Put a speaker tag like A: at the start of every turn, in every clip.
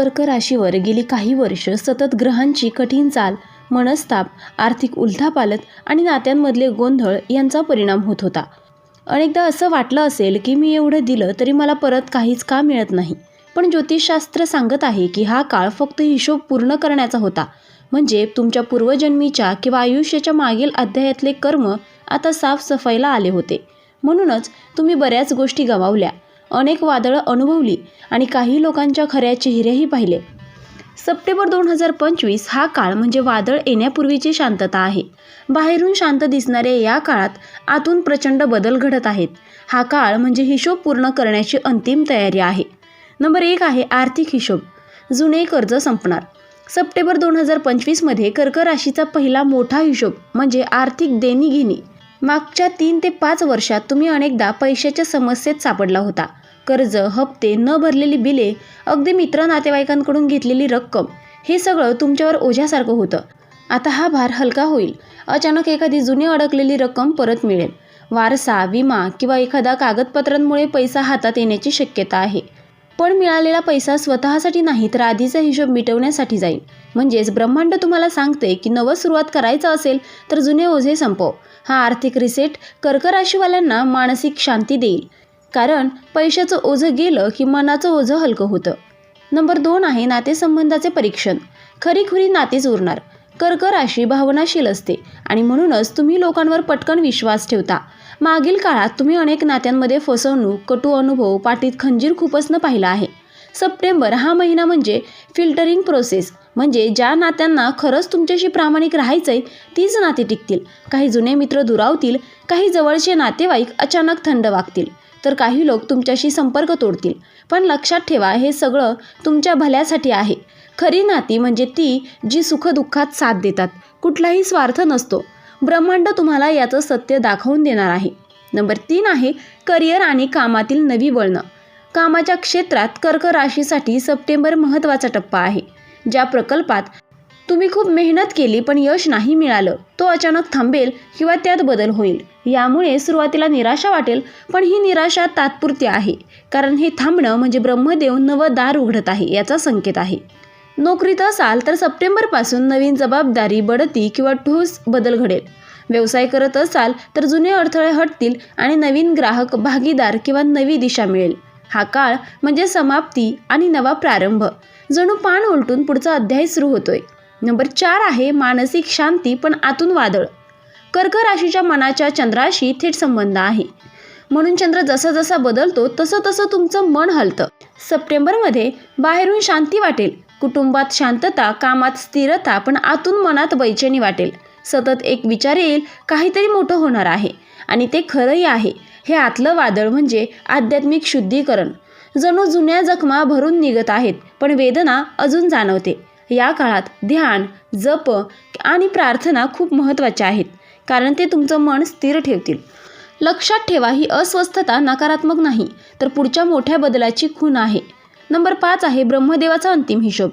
A: कर्क राशीवर गेली काही वर्ष सतत ग्रहांची कठीण चाल मनस्ताप आर्थिक उलथापालत आणि नात्यांमधले गोंधळ यांचा परिणाम होत होता. अनेकदा असं वाटलं असेल की मी एवढं दिलं तरी मला परत काहीच का मिळत नाही. पण ज्योतिषशास्त्र सांगत आहे की हा काळ फक्त हिशोब पूर्ण करण्याचा होता. म्हणजे तुमच्या पूर्वजन्मीच्या किंवा आयुष्याच्या मागील अध्यायातले कर्म आता साफसफाईला आले होते. म्हणूनच तुम्ही बऱ्याच गोष्टी गमावल्या. अनेक वादळं अनुभवली आणि काही लोकांच्या खऱ्या चेहऱ्याही पाहिले. सप्टेंबर दोन हजार पंचवीस हा काळ म्हणजे वादळ येण्यापूर्वीची शांतता आहे. बाहेरून शांत दिसणाऱ्या या काळात आतून प्रचंड बदल घडत आहेत. हा काळ म्हणजे हिशोब पूर्ण करण्याची अंतिम तयारी आहे. नंबर एक आहे आर्थिक हिशोब. जुने कर्ज संपणार. सप्टेंबर दोन हजार पंचवीसमध्ये कर्क राशीचा पहिला मोठा हिशोब म्हणजे आर्थिक देणीघेणी. मागच्या तीन ते पाच वर्षात तुम्ही अनेकदा पैशाच्या समस्येत सापडला होता. कर्ज हप्ते न भरलेली बिले अगदी मित्र नातेवाईकांकडून घेतलेली रक्कम हे सगळं तुमच्यावर ओझ्यासारखं होतं. आता हा भार हलका होईल. अचानक एखादी जुनी अडकलेली रक्कम परत मिळेल. वारसा विमा किंवा एखादा कागदपत्रांमुळे पैसा हातात येण्याची शक्यता आहे. पण मिळालेला पैसा स्वतःसाठी नाही तर आधीचा हिशोब मिटवण्यासाठी जाईल. म्हणजेच ब्रह्मांड तुम्हाला सांगते की नवं सुरुवात करायचं असेल तर जुने ओझे संपव. हा आर्थिक रिसेट कर्कराशीवाल्यांना मानसिक शांती देईल. कारण पैशाचं ओझं गेलं की मनाचं ओझं हलकं होतं. नंबर दोन आहे नातेसंबंधाचे परीक्षण. खरीखुरी नातेच उरणार. कर्क राशी भावनाशील असते आणि म्हणूनच तुम्ही लोकांवर पटकन विश्वास ठेवता. मागील काळात तुम्ही अनेक नात्यांमध्ये फसवणूक कटू अनुभव पाठीत खंजीर खुपसणं पाहिलं आहे. सप्टेंबर हा महिना म्हणजे फिल्टरिंग प्रोसेस. म्हणजे ज्या नात्यांना खरंच तुमच्याशी प्रामाणिक राहायचं आहे तीच नाते टिकतील. काही जुने मित्र दुरावतील काही जवळचे नातेवाईक अचानक थंड वागतील. तर काही लोक तुमच्याशी संपर्क तोडतील. पण लक्षात ठेवा हे सगळं तुमच्या भल्यासाठी आहे. खरी नाती म्हणजे ती जी सुखदुःखात साथ देतात. कुठलाही स्वार्थ नसतो. ब्रह्मांड तुम्हाला याचं सत्य दाखवून देणार आहे. नंबर तीन आहे करिअर आणि कामातील नवी वळणं. कामाच्या क्षेत्रात कर्क राशीसाठी सप्टेंबर महत्त्वाचा टप्पा आहे. ज्या प्रकल्पात तुम्ही खूप मेहनत केली पण यश नाही मिळालं तो अचानक थांबेल किंवा त्यात बदल होईल. यामुळे सुरुवातीला निराशा वाटेल पण ही निराशा तात्पुरती आहे. कारण हे थांबणं म्हणजे ब्रह्मदेव नवं दार उघडत आहे याचा संकेत आहे. नोकरीत असाल तर सप्टेंबरपासून नवीन जबाबदारी बढती किंवा ठोस बदल घडेल. व्यवसाय करत असाल तर जुने अडथळे हटतील आणि नवीन ग्राहक भागीदार किंवा नवी दिशा मिळेल. हा काळ म्हणजे समाप्ती आणि नवा प्रारंभ. जणू पान उलटून पुढचा अध्याय सुरू होतोय. नंबर चार आहे मानसिक शांती पण आतून वादळ. कर्क राशीच्या मनाच्या चंद्राशी थेट संबंध आहे. म्हणून चंद्र जसा जसा बदलतो तसं तसं तुमचं मन हलतं. सप्टेंबरमध्ये बाहेरून शांती वाटेल. कुटुंबात शांतता कामात स्थिरता पण आतून मनात बैचेनी वाटेल. सतत एक विचार येईल काहीतरी मोठं होणार आहे. आणि ते खरंही आहे. हे आतलं वादळ म्हणजे आध्यात्मिक शुद्धीकरण. जणू जुन्या जखमा भरून निघत आहेत पण वेदना अजून जाणवते. या काळात ध्यान जप आणि प्रार्थना खूप महत्त्वाच्या आहेत कारण ते तुमचं मन स्थिर ठेवतील. लक्षात ठेवा ही अस्वस्थता नकारात्मक नाही तर पुढच्या मोठ्या बदलाची खूण आहे. नंबर पाच आहे ब्रह्मदेवाचा अंतिम हिशोब.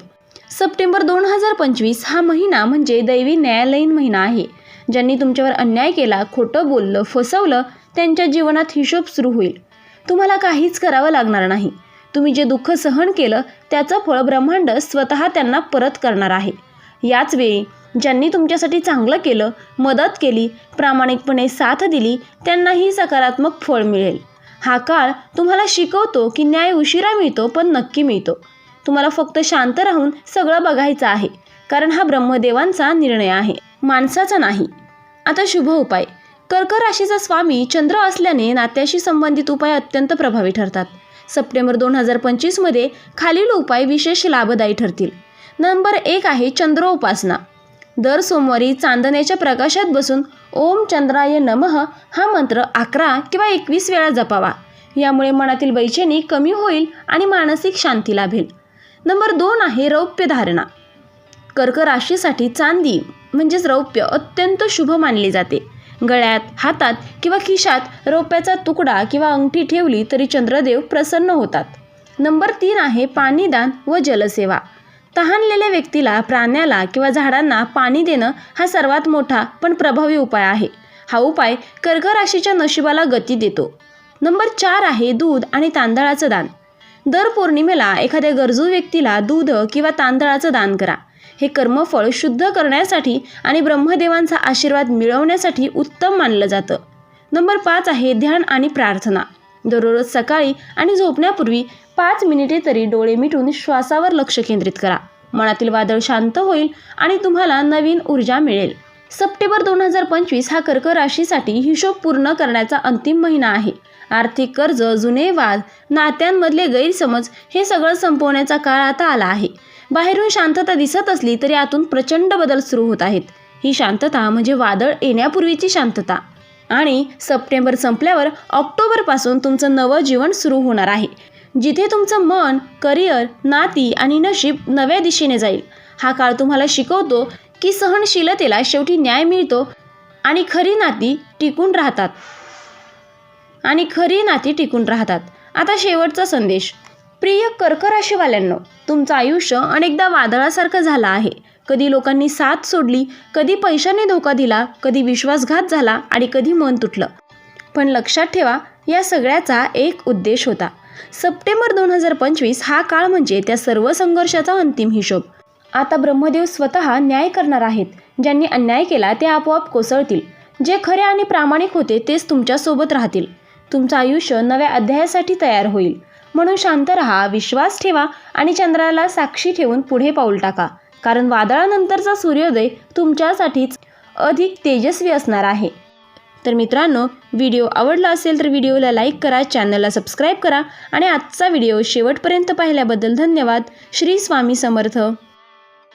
A: सप्टेंबर दोन हजार पंचवीस हा महिना म्हणजे दैवी न्यायालयीन महिना आहे. ज्यांनी तुमच्यावर अन्याय केला खोटं बोललं फसवलं त्यांच्या जीवनात हिशोब सुरू होईल. तुम्हाला काहीच करावं लागणार नाही. तुम्ही जे दुःख सहन केलं त्याचं फळ ब्रह्मांड स्वतः त्यांना परत करणार आहे. याच वेळी ज्यांनी तुमच्यासाठी चांगलं केलं मदत केली प्रामाणिकपणे साथ दिली त्यांनाही सकारात्मक फळ मिळेल. हा काळ तुम्हाला शिकवतो की न्याय उशिरा मिळतो पण नक्की मिळतो. तुम्हाला फक्त शांत राहून सगळं बघायचं आहे कारण हा ब्रह्मदेवांचा निर्णय आहे माणसाचा नाही. आता शुभ उपाय. कर्क राशीचा स्वामी चंद्र असल्याने नात्याशी संबंधित उपाय अत्यंत प्रभावी ठरतात. सप्टेंबर दोन हजार पंचवीसमध्ये खालील उपाय विशेष लाभदायी ठरतील. नंबर एक आहे चंद्रोपासना दर सोमवारी चांदण्याच्या प्रकाशात बसून ओम चंद्राय नमः हा मंत्र अकरा किंवा एकवीस वेळा जपावा. यामुळे मनातील बैचेनी कमी होईल आणि मानसिक शांती लाभेल. नंबर दोन आहे रौप्य धारणा. कर्क राशीसाठी चांदी म्हणजेच रौप्य अत्यंत शुभ मानले जाते. गळ्यात हातात किंवा खिशात रोप्याचा तुकडा किंवा अंगठी ठेवली तरी चंद्रदेव प्रसन्न होतात. नंबर तीन आहे पाणीदान व जलसेवा. तहानलेल्या व्यक्तीला प्राण्याला किंवा झाडांना पाणी देणं हा सर्वात मोठा पण प्रभावी उपाय आहे. हा उपाय कर्क राशीच्या नशिबाला गती देतो. नंबर चार आहे दूध आणि तांदळाचं दान. दर पौर्णिमेला एखाद्या गरजू व्यक्तीला दूध किंवा तांदळाचं दान करा. हे कर्मफळ शुद्ध करण्यासाठी आणि ब्रह्मदेवांचा आशीर्वाद मिळवण्यासाठी उत्तम मानलं जातं. नंबर पाच आहे ध्यान आणि प्रार्थना. दररोज सकाळी आणि झोपण्यापूर्वी पाच मिनिटे तरी डोळे मिटून श्वासावर लक्ष केंद्रित करा. मनातील वादळ शांत होईल आणि तुम्हाला नवीन ऊर्जा मिळेल. सप्टेंबर दोन हजार पंचवीस हा कर्क राशीसाठी हिशोब पूर्ण करण्याचा अंतिम महिना आहे. आर्थिक कर्ज जुने वाद नात्यांमधले गैरसमज हे सगळं संपवण्याचा काळ आता आला आहे. बाहेरून शांतता दिसत असली तरी आतून प्रचंड बदल सुरू होत आहेत. ही शांतता म्हणजे वादळ येण्यापूर्वीची शांतता. आणि सप्टेंबर संपल्यावर ऑक्टोबरपासून तुमचं नवं जीवन सुरू होणार आहे. जिथे तुमचं मन करिअर नाती आणि नशीब नव्या दिशेने जाईल. हा काळ तुम्हाला शिकवतो की सहनशीलतेला शेवटी न्याय मिळतो आणि खरी नाती टिकून राहतात. आणि खरी नाती टिकून राहतात. आता शेवटचा संदेश. प्रिय कर्क राशीवाल्यांनो तुमचं आयुष्य अनेकदा वादळासारखं झालं आहे. कधी लोकांनी साथ सोडली कधी पैशाने धोका दिला कधी विश्वासघात झाला आणि कधी मन तुटलं. पण लक्षात ठेवा या सगळ्याचा एक उद्देश होता. सप्टेंबर दोन हजार पंचवीस हा काळ म्हणजे त्या सर्व संघर्षाचा अंतिम हिशोब. आता ब्रह्मदेव स्वतः न्याय करणार आहेत. ज्यांनी अन्याय केला ते आपोआप कोसळतील. जे खरे आणि प्रामाणिक होते तेच तुमच्यासोबत राहतील. तुमचं आयुष्य नव्या अध्यायासाठी तयार होईल. म्हणून शांत राहा विश्वास ठेवा आणि चंद्राला साक्षी ठेवून पुढे पाऊल टाका. कारण वादळानंतरचा सूर्योदय तुमच्यासाठीच अधिक तेजस्वी असणार आहे. तर मित्रांनो व्हिडिओ आवडला असेल तर व्हिडिओला लाईक करा चॅनलला सबस्क्राईब करा आणि आजचा व्हिडिओ शेवटपर्यंत पाहिल्याबद्दल धन्यवाद. श्री स्वामी समर्थ.